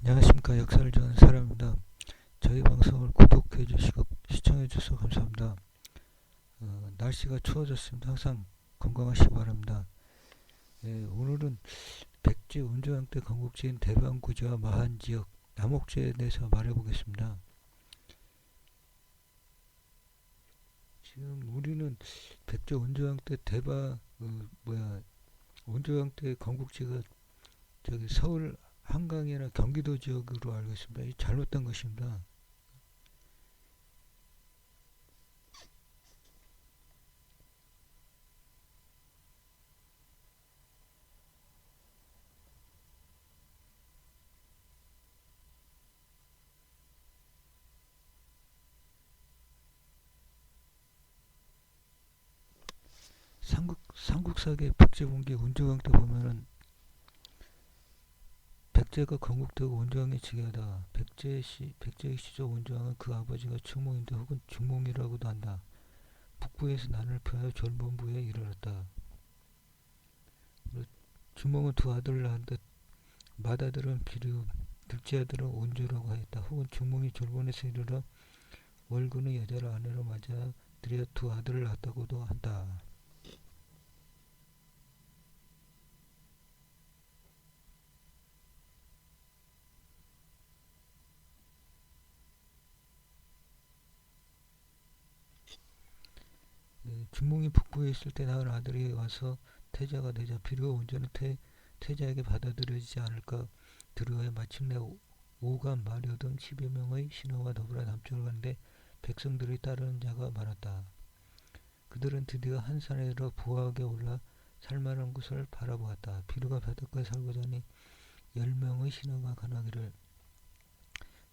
안녕하십니까 역사를 좋아하는 사람입니다. 저희 방송을 구독해 주시고 시청해 주셔서 감사합니다. 어, 날씨가 추워졌습니다. 항상 건강하시기 바랍니다. 예, 오늘은 백제 운조왕 때 건국지인 대방구지와 마한지역 남옥지에 대해서 말해보겠습니다. 지금 우리는 백제 운조왕 때 대방 어, 뭐야 운조왕 때 건국지가 저기 서울 한강이나 경기도 지역으로 알고 있습니다. 이 잘못된 것입니다. 삼국 삼국사기 백제분기 운조왕 때 보면은 백제가 건국되고 원조왕이 즉위하다. 백제시 백제의 시조 원조왕은 그 아버지가 충몽인데 혹은 중몽이라고도 한다. 북부에서 난을 표하여 졸본부에 이르렀다. 주몽은 두 아들을 낳은데 맏아들은 비류, 둘째 아들은 온조라고 하였다. 혹은 주몽이 졸본에서 이르러 월군의 여자를 아내로 맞아 들여 두 아들을 낳았다고도 한다. 주몽이 북부에 있을 때 낳은 아들이 와서 태자가 되자 비료 온전히 태, 태자에게 받아들여지지 않을까 두려워해 마침내 오감 마려 등 10여 명의 신하와 더불어 남쪽을 가는데 백성들이 따르는 자가 많았다. 그들은 드디어 한 산에 이르러 부하게 올라 살만한 곳을 바라보았다. 비료가 바닷가에 살고자 하니 열 명의 신하가 가나기를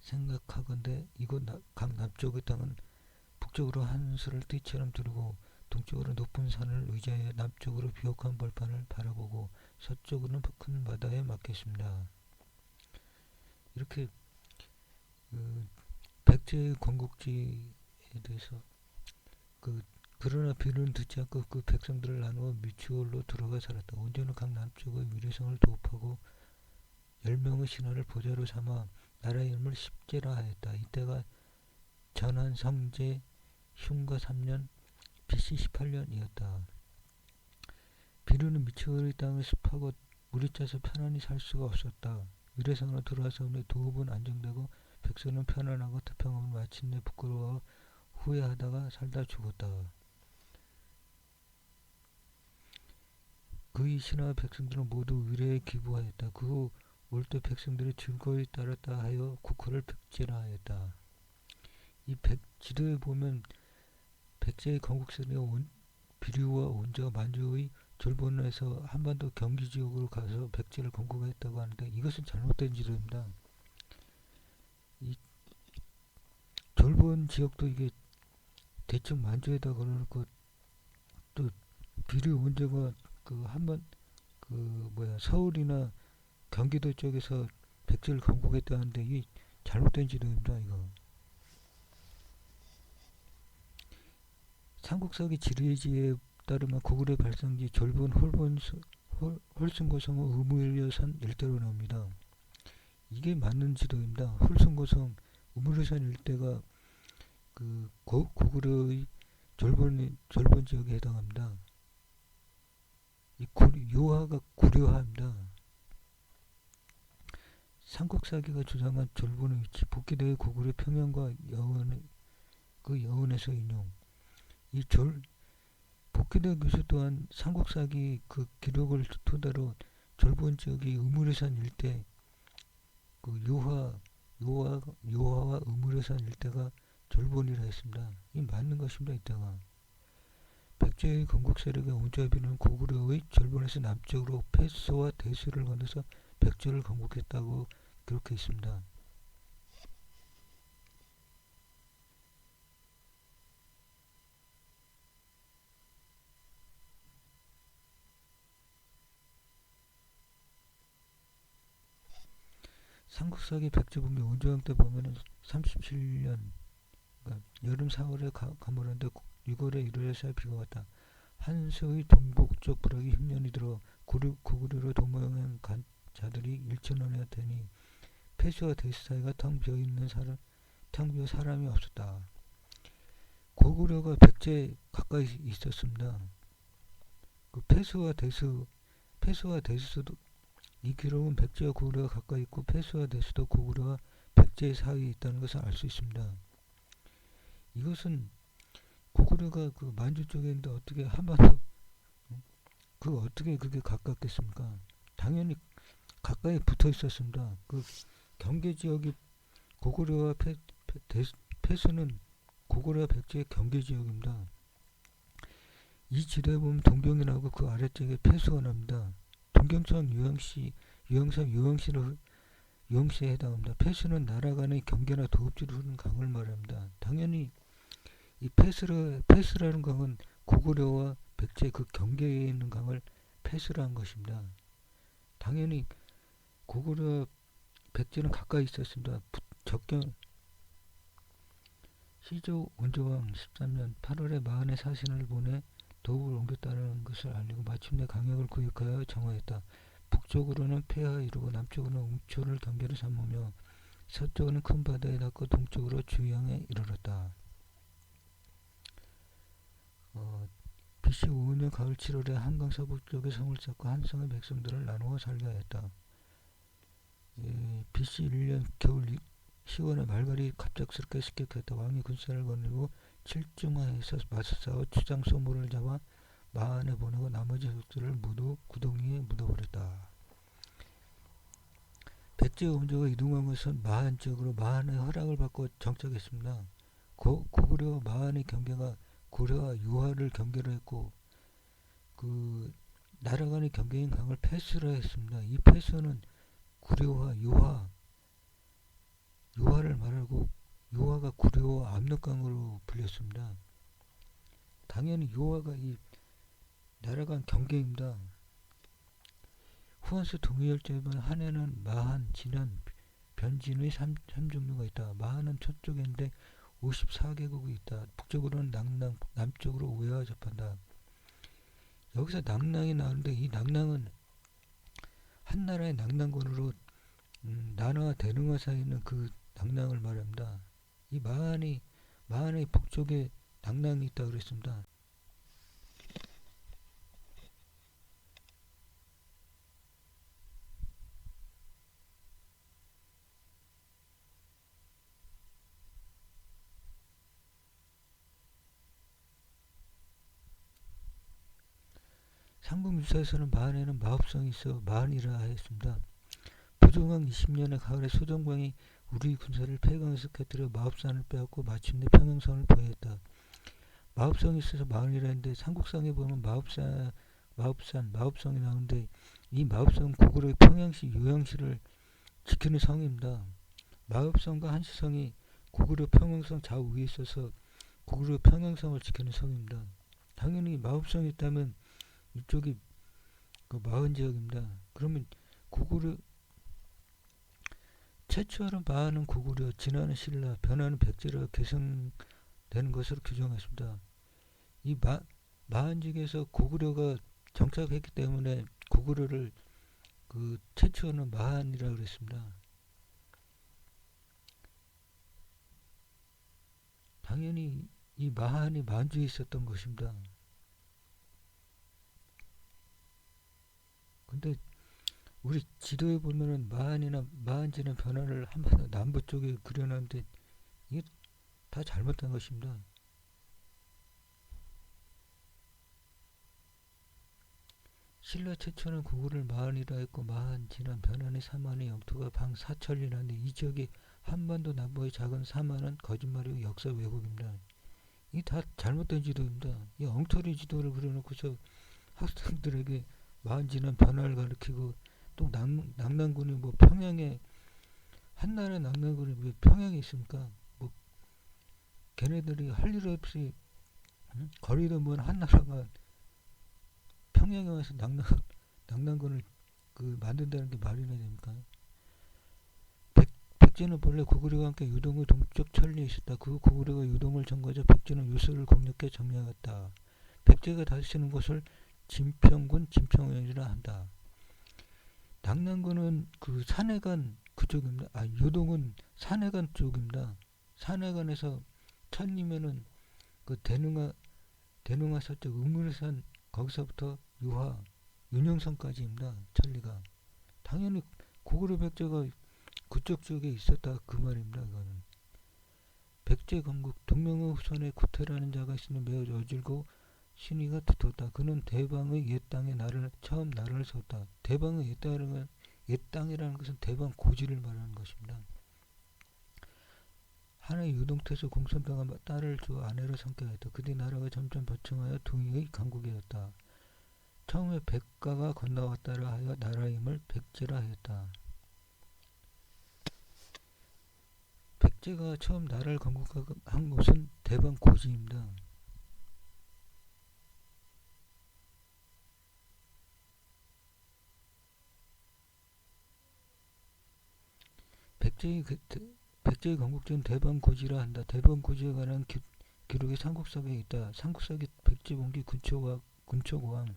생각하건대 이곳 강 남쪽의 땅은 북쪽으로 한 수를 띠처럼 두르고 동쪽으로 높은 산을 의지하여 남쪽으로 비옥한 벌판을 바라보고 서쪽으로는 큰 바다에 막혔습니다. 이렇게 그 백제의 건국지에 대해서 그 그러나 비는 듣지 않고 그 백성들을 나누어 미추홀로 들어가 살았다. 온전히 강 남쪽의 위례성을 도읍하고 열 명의 신하를 보좌로 삼아 나라의 이름을 십제라 하였다. 이때가 전한 성제 흉가 3년 BC 18년이었다. 비루는 미치거리 땅을 습하고 물이 짜서 편안히 살 수가 없었다. 위례성으로 들어와서 도읍은 안정되고 백성은 편안하고 태평하면 마침내 부끄러워 후회하다가 살다 죽었다. 그의 신하 백성들은 모두 위례에 기부하였다. 그 후 올때 백성들이 즐거이 따랐다 하여 국호를 백제라 하였다. 이 백, 지도에 보면 백제의 건국선의 온, 비류와 온저와 만주의 졸본에서 한반도 경기 지역으로 가서 백제를 건국했다고 하는데 이것은 잘못된 지도입니다. 이 졸본 지역도 이게 대충 만주에다 걸어놓고 또 비류 온저가 그 한번 그 뭐야 서울이나 경기도 쪽에서 백제를 건국했다는데 이게 잘못된 지도입니다 이거. 삼국사기 지리지에 따르면 고구려 발성지 홀본 홀순고성은 의무일여산 일대로 나옵니다. 이게 맞는 지도입니다. 홀순고성 의무일여산 일대가 그 고, 고구려의 졸본 졸본 지역에 해당합니다. 이 구, 요하가 구려하입니다. 삼국사기가 주장한 졸본의 위치 복귀대의 고구려 평양과 여원 그 여원에서 인용 이졸 복귀대 교수 또한 삼국사기 그 기록을 토대로 졸본 지역이 의무르산 일대 그 요하 요하 요하와 의무르산 일대가 졸본이라 했습니다. 이 맞는 것입니다. 이때가 백제의 건국 세력의 온조비는 고구려의 졸본에서 남쪽으로 패스와 대수를 건너서 백제를 건국했다고 기록해 있습니다. 삼국사기 백제분기 온조왕 때 보면은 37년 그러니까 여름 4월에 가, 가물었는데 6월에 1월에 비가 왔다. 한서의 동북쪽 부락이 흉년이 들어 구류, 구구류로 도모양한 자들이 일천원에 되니 폐수와 대수 사이가 텅 비어 있는 사람, 텅 비어 사람이 없었다. 고구려가 백제에 가까이 있었습니다. 그 폐수와 대수, 폐수와 대수도 이 기록은 백제와 고구려가 가까이 있고 폐수와 대수도 고구려와 백제 사이에 있다는 것을 알 수 있습니다. 이것은 고구려가 그 만주 쪽에 있는데 어떻게 한반도 그 어떻게 그게 가깝겠습니까? 당연히 가까이 붙어 있었습니다. 그 경계 지역이 고구려와 폐, 폐, 대, 폐수는 고구려와 백제의 경계 지역입니다. 이 지도에 보면 동경이라고 그 아래쪽에 폐수가 납니다. 동경성 유형시 유형상 유형시로 유형시에 해당합니다. 폐수는 간의 경계나 도읍지로 흐르는 강을 말합니다. 당연히 이 폐수라, 폐수라는 강은 고구려와 백제 그 경계에 있는 강을 폐수라는 것입니다. 당연히 고구려 백제는 가까이 있었습니다. 적경 시조 원조왕 13년 8월에 마흔의 사신을 보내 도읍을 옮겼다는 것을 알리고 마침내 강역을 구역하여 정하였다. 북쪽으로는 폐하 이루고 남쪽으로는 웅초를 경계로 삼으며 서쪽으로는 큰 바다에 닿고 동쪽으로 주양에 이르렀다. 어, BC 5년 가을 7월에 한강 서북쪽에 성을 쌓고 한 성의 백성들을 나누어 살게 하였다. 예, BC 1년 겨울 10월에 말갈이 갑작스럽게 습격했다. 왕이 군사를 거느리고 칠중하에서 맞서 싸워 추장 소모를 잡아 마한에 보내고 나머지 족들을 모두 구덩이에 묻어버렸다. 백제 원조가 이동한 것은 마한 지역으로 마한의 허락을 받고 정착했습니다. 고, 고구려 마한의 경계가 고려와 유화를 경계로 했고 그 나라 간의 경계인 강을 패스로 했습니다. 이 패스는 구려와 유화 유화를 말하고 유화가 구려와 압록강으로 불렸습니다. 당연히 유화가 이 나라 간 경계입니다. 동의열제에 보면 한해는 마한, 진한, 변진의 3, 종류가 있다. 마한은 저쪽인데 54개국이 있다. 북쪽으로는 낭낭, 남쪽으로 우회와 접한다. 여기서 낭낭이 나오는데 이 낭낭은 한 나라의 낭낭군으로 음, 나나와 대능화 사이에 있는 그 낭낭을 말합니다. 이 마한이 마한의 북쪽에 낭낭이 있다 그랬습니다. 삼국유사에서는 마한에는 마법성이 있어 마한이라 하였습니다. 부종왕 20년의 가을에 소정광이 우리 군사를 폐강에서 곁들여 마법산을 빼앗고 마침내 평양성을 보였다. 마법성이 있어서 마을이라 했는데 삼국상에 보면 마법산, 마법산, 마법성이 나오는데 이 마법성은 고구려의 평양시, 요양시를 지키는 성입니다. 마법성과 한시성이 고구려 평양성 좌우에 있어서 고구려 평양성을 지키는 성입니다. 당연히 마법성이 있다면 이쪽이 그 마흔 지역입니다. 그러면 고구려 최초로 마하는 고구려, 진화는 신라, 변화는 백제로 개성되는 것으로 규정했습니다. 이 마, 마한직에서 고구려가 정착했기 때문에 고구려를 그 최초는 마한이라 고 그랬습니다. 당연히 이 마한이 만주에 있었던 것입니다. 근데 우리 지도에 보면은 마한이나 마한지는 변화를 한번 남부 쪽에 그려놨는데 이게 다 잘못된 것입니다. 신라 최초는 구구를 마한이라 했고 마한, 진한, 변환의 사만의 영토가 방 사천리라는데 이 지역이 한반도 남부의 작은 사만은 거짓말이고 역사 왜곡입니다. 이 다 잘못된 지도입니다. 이 엉터리 지도를 그려놓고서 학생들에게 마한, 진한, 변화를 가르치고 또 낭, 낭군이 뭐 평양에 한나라 낭낭군이 왜 평양에 있습니까? 뭐 걔네들이 할 일 없이 응? 거리도 먼 한나라가 평양에 와서 낭낭 낭낭군을 그 만든다는 게 말이나 됩니까? 백, 백제는 본래 고구려와 함께 유동의 동쪽 천리에 있었다. 그 고구려가 유동을 점거하자 백제는 유서를 공략해 점령했다. 백제가 다스리는 곳을 진평군 진평원이라 한다. 낙랑군은 그 산에 간그 그쪽입니다. 아 요동은 산해관 쪽입니다. 산해관에서 천리면은 그 대능아 대능아 서쪽 음물산 거기서부터 유화 윤영선까지입니다. 천리가 당연히 고구려 백제가 그쪽 쪽에 있었다 그 말입니다. 이거는 백제 건국 동명의 후손의 구태라는 자가 있으니 매우 여질고 신의가 두텁다. 그는 대방의 옛 땅에 나를 처음 나라를 세웠다. 대방의 옛 땅이라는 옛 땅이라는 것은 대방 고지를 말하는 것입니다. 하나의 유동태에서 공손병가 딸을 주 아내로 하였다. 그뒤 나라가 점점 벼청하여 동의의 강국이었다. 처음에 백가가 건너왔다라 하여 나라임을 백제라 하였다. 백제가 처음 나라를 건국한 곳은 대방 고지입니다. 백제의 그, 백제의 건국전 대방 고지라 한다. 대방 고지에 관한 기, 기록이 삼국사에 있다. 삼국사기 백제봉기 군초와 군초고왕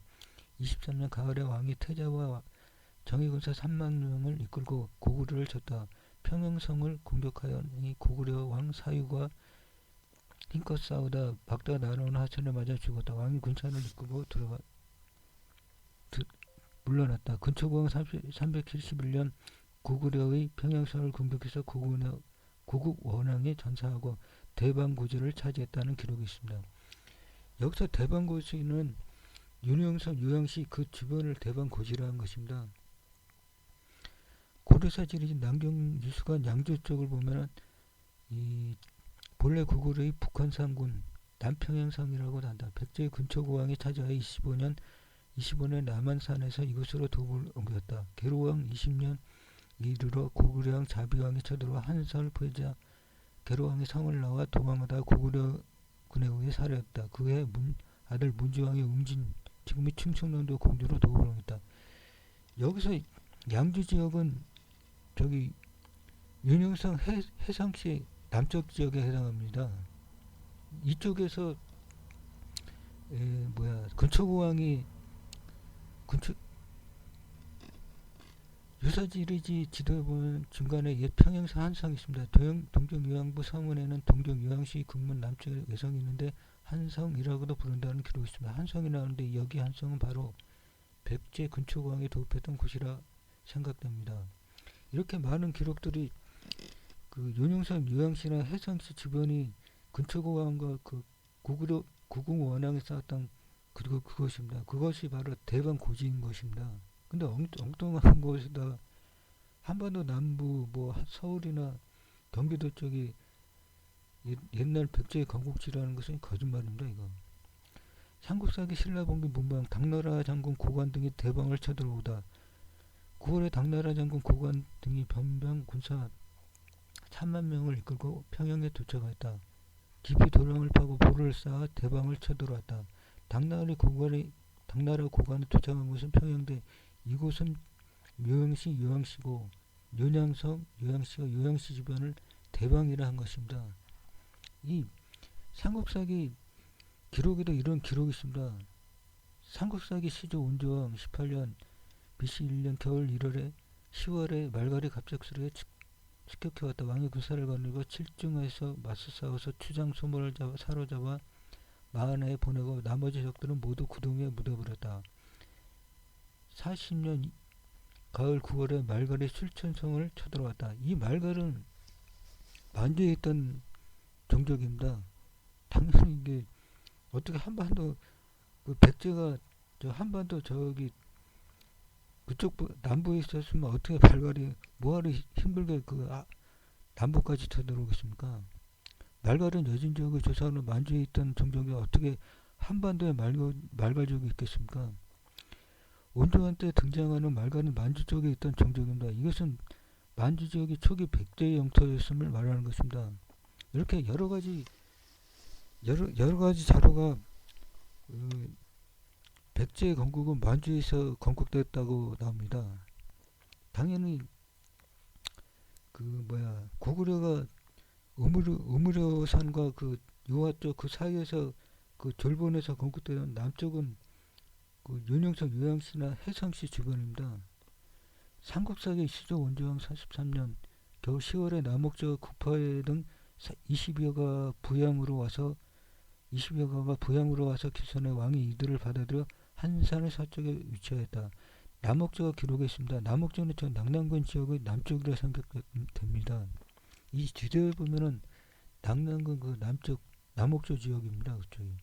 23년 가을에 왕이 태자와 정의군사 3만 명을 이끌고 고구려를 쳤다. 평영성을 공격하여니 고구려 왕 사유가 힘껏 싸우다 박다 날아오는 하천에 맞아 죽었다. 왕이 군사를 이끌고 들어가 드, 물러났다. 근초고왕 371년 고구려의 평양성을 공격해서 고국 원왕이 전사하고 대방고지를 차지했다는 기록이 있습니다. 여기서 대방고지는 윤영선, 유양시 그 주변을 대방고지라 한 것입니다. 고려사실이 남경 유수관 양조 쪽을 보면은 이 본래 고구려의 북한산군 남평양성이라고 한다. 백제 근초고왕이 차지하여 25년 25년 남한산에서 이곳으로 도읍을 옮겼다. 계로왕 20년 이르러 고구려왕 자비왕이 쳐들어와 한설 포자 계로왕이 성을 나와 도망하다 고구려 군에 의해 살해했다. 그해 문, 아들 문지왕이 응진 지금의 충청남도 공주로 옮겼다. 여기서 양주 지역은 저기 윤영성 해, 해상시 남쪽 지역에 해당합니다. 이쪽에서 에, 뭐야 근초고왕이 근초 유사지리지 지도에 보면 중간에 옛 평행사 한성이 있습니다. 도영, 동정유황부 서문에는 동정유황시 국문 남쪽에 외성이 있는데 한성이라고도 부른다는 기록이 있습니다. 한성이 나오는데 여기 한성은 바로 백제 근초고왕이 도읍했던 곳이라 생각됩니다. 이렇게 많은 기록들이 그 윤영선 유양시나 해성시 주변이 근초고왕과 그 고구려 구궁 원앙이 쌓았던 그리고 그것입니다. 그것이 바로 대방 고지인 것입니다. 근데 엉뚱한 곳에다 한반도 남부 뭐 서울이나 경기도 쪽이 옛날 백제의 건국지라는 것은 거짓말입니다. 이거. 삼국사기 신라봉기 문방 당나라 장군 고관 등이 대방을 쳐들어오다 9월에 당나라 장군 고관 등이 변병 군사 3만 명을 이끌고 평양에 도착했다. 깊이 도랑을 파고 볼을 쌓아 대방을 쳐들어왔다. 당나라 고관이 당나라 고관에 도착한 곳은 평양대 이곳은 묘양시 요양시고 요양성 요양시가 요양시 주변을 대방이라 한 것입니다. 이 삼국사기 기록에도 이런 기록이 있습니다. 삼국사기 시조 온조왕 18년 BC 1년 겨울 1월에 10월에 말갈이 갑작스레 습격해왔다. 왕이 군사를 거느리고 칠중에서 맞서 싸워서 추장 소모를 잡아 사로잡아 마하나에 보내고 나머지 적들은 모두 구동에 묻어버렸다. 40년 가을 9월에 말갈이 술천성을 쳐들어왔다. 이 말갈은 만주에 있던 종족입니다. 당연히 이게 어떻게 한반도 그 백제가 저 한반도 저기 그쪽 남부에 있었으면 어떻게 말갈이 뭐하러 힘들게 그 아, 남부까지 쳐들어오겠습니까? 말갈은 여진 지역의 조사하는 만주에 있던 종족이 어떻게 한반도에 말갈, 말갈족이 있겠습니까? 온조한 때 등장하는 말갈은 만주 쪽에 있던 종족입니다. 이것은 만주 지역이 초기 백제 영토였음을 말하는 것입니다. 이렇게 여러 가지 여러 여러 가지 자료가 그 백제 건국은 만주에서 건국됐다고 나옵니다. 당연히 그 뭐야 고구려가 우무려 우무려산과 그 유화 쪽그 사이에서 그 졸본에서 건국되는 남쪽은 그 윤영성 요양시나 해성시 주변입니다. 삼국사기 시조 원조왕 43년 겨우 10월에 남옥저 구파회 등 20여가 부양으로 와서 20여 가가 부양으로 와서 기선의 왕이 이들을 받아들여 한산의 서쪽에 위치하였다. 남옥저가 기록에 있습니다. 남옥저는 저 낙랑군 지역의 남쪽이라 생각됩니다. 이 지도에 보면은 낙랑군 그 남쪽 남옥저 지역입니다. 그쪽이.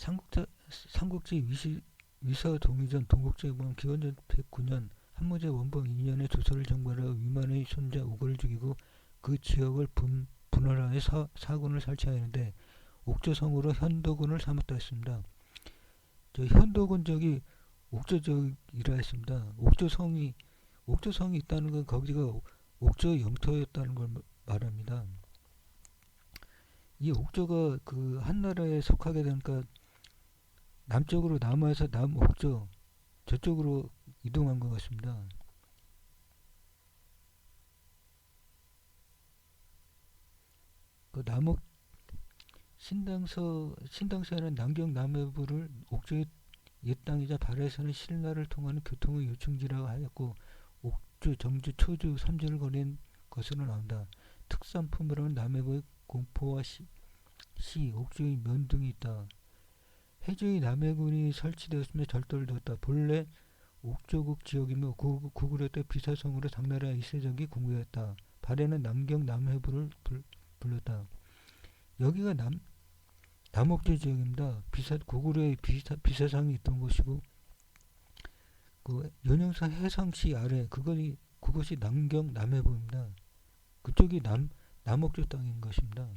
삼국자, 삼국지 위시, 위서 동의전 동국제봉 기원전 109년 한무제 원봉 2년에 조선을 정벌하여 위만의 손자 우거를 죽이고 그 지역을 분, 분할하여 사, 사군을 설치하였는데 옥조성으로 현도군을 삼았다 했습니다. 저 현도군 저기 옥조적이라 했습니다. 옥조성이 옥조성이 있다는 건 거기가 옥조 영토였다는 걸 말합니다. 이 옥조가 그 한나라에 속하게 되니까 남쪽으로 남아서 남옥조 저쪽으로 이동한 것 같습니다. 그 남옥 신당서 신당서에는 남경 남해부를 옥조의 옛 땅이자 발해에서는 신라를 통하는 교통의 요충지라고 하였고 옥주, 정주, 초주, 삼주를 거닌 것으로 나온다. 특산품으로는 남해부의 공포와 시, 시 옥주의 면 등이 있다. 해주의 남해군이 설치되었으며 절도를 두었다. 본래 옥조국 지역이며 구, 구글때 비사성으로 당나라 이세적이 공개했다. 발해는 남경 남해부를 불, 불렀다. 여기가 남 남옥조 지역입니다. 비사 구글에 비사, 비사상이 있던 곳이고 그 연영사 해상시 아래 그것이 그것이 남경 남해부입니다. 그쪽이 남 남옥조 땅인 것입니다.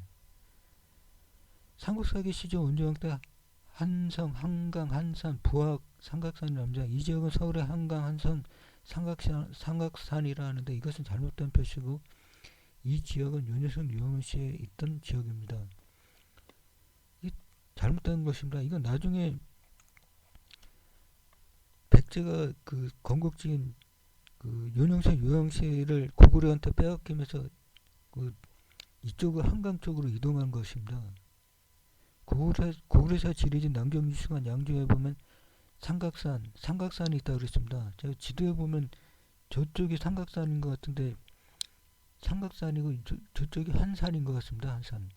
삼국사기 시조 원조왕 때 한성, 한강, 한산, 부학, 삼각산 남자 이 지역은 서울의 한강, 한성, 삼각산, 삼각산이라 하는데 이것은 잘못된 표시고 이 지역은 윤여성 유흥시에 있던 지역입니다. 이 잘못된 것입니다. 이건 나중에 백제가 그 건국지인 그 윤영선 유흥시를 고구려한테 빼앗기면서 그 이쪽을 한강 쪽으로 이동한 것입니다. 고구려, 고구려사 지리진 남경 유승한 양조에 보면 삼각산, 삼각산이 있다 그랬습니다. 제가 지도에 보면 저쪽이 삼각산인 것 같은데 삼각산이고 저, 저쪽이 한산인 것 같습니다. 한산.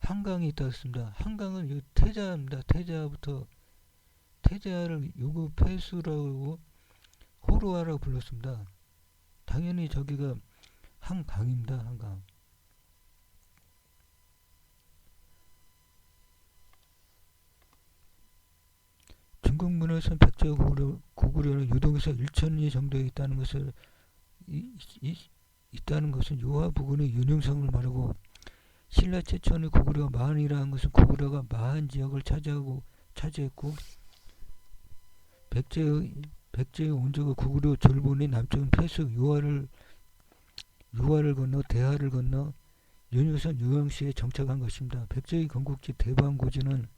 한강이 있다 그랬습니다. 한강은 이 태자입니다. 태자부터 태자를 요구 폐수라고 호루아라고 불렀습니다. 당연히 저기가 한강입니다. 한강. 중국 문화에서 백제 고구려, 고구려는 유동에서 1천리 정도에 있다는 것을 이, 이, 있다는 것은 요하 부근의 윤영성을 말하고 신라 최초의 고구려 마한이라는 것은 고구려가 마한 지역을 차지하고 차지했고 백제의 백제의 온적의 고구려 절본의 남쪽은 폐수 요하를 유하를 건너 대하를 건너 윤유선 유영시에 정착한 것입니다. 백제의 건국지 대방고지는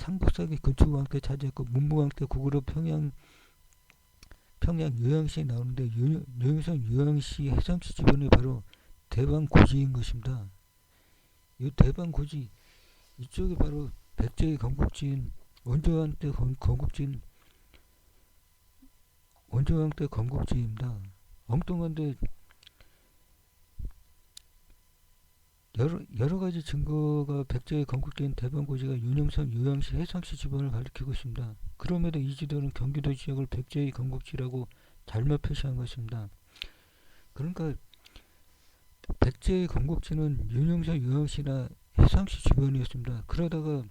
삼국사기 건축왕 때 차지했고 문무왕 때 고구려 평양 평양 요양시에 나오는데 요영성 요양시 해상시 주변이 바로 대방 고지인 것입니다. 이 대방 고지 이쪽이 바로 백제의 건국지인 원조왕 때 건국지인 원조왕 때 건국지입니다. 엉뚱한데 여러, 여러 가지 증거가 백제의 건국된 대방고지가 윤영선 요양시 해상시 주변을 가리키고 있습니다. 그럼에도 이 지도는 경기도 지역을 백제의 건국지라고 잘못 표시한 것입니다. 그러니까 백제의 건국지는 윤영선 요양시나 해상시 주변이었습니다. 그러다가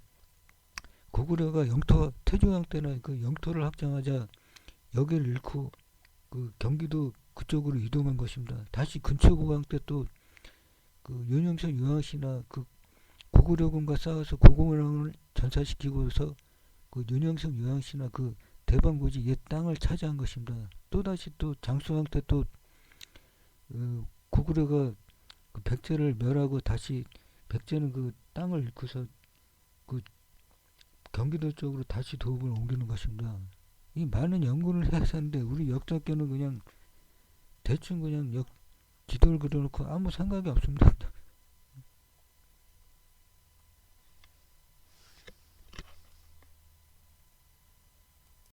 고구려가 영토 태조왕 때나 그 영토를 확장하자 여기를 잃고 그 경기도 그쪽으로 이동한 것입니다. 다시 근초고왕 때 또 그 윤영선 유황씨나 그 고구려군과 싸워서 고구려를 전사시키고서 그 윤영선 유황씨나 그 대방고지 옛 땅을 차지한 것입니다. 또다시 또 장수왕 때또 그 고구려가 그 백제를 멸하고 다시 백제는 그 땅을 잃고서 그 경기도 쪽으로 다시 도읍을 옮기는 것입니다. 이 많은 연구를 해서 하는데 우리 역사학교는 그냥 대충 그냥 역 기도를 그려놓고 아무 생각이 없습니다.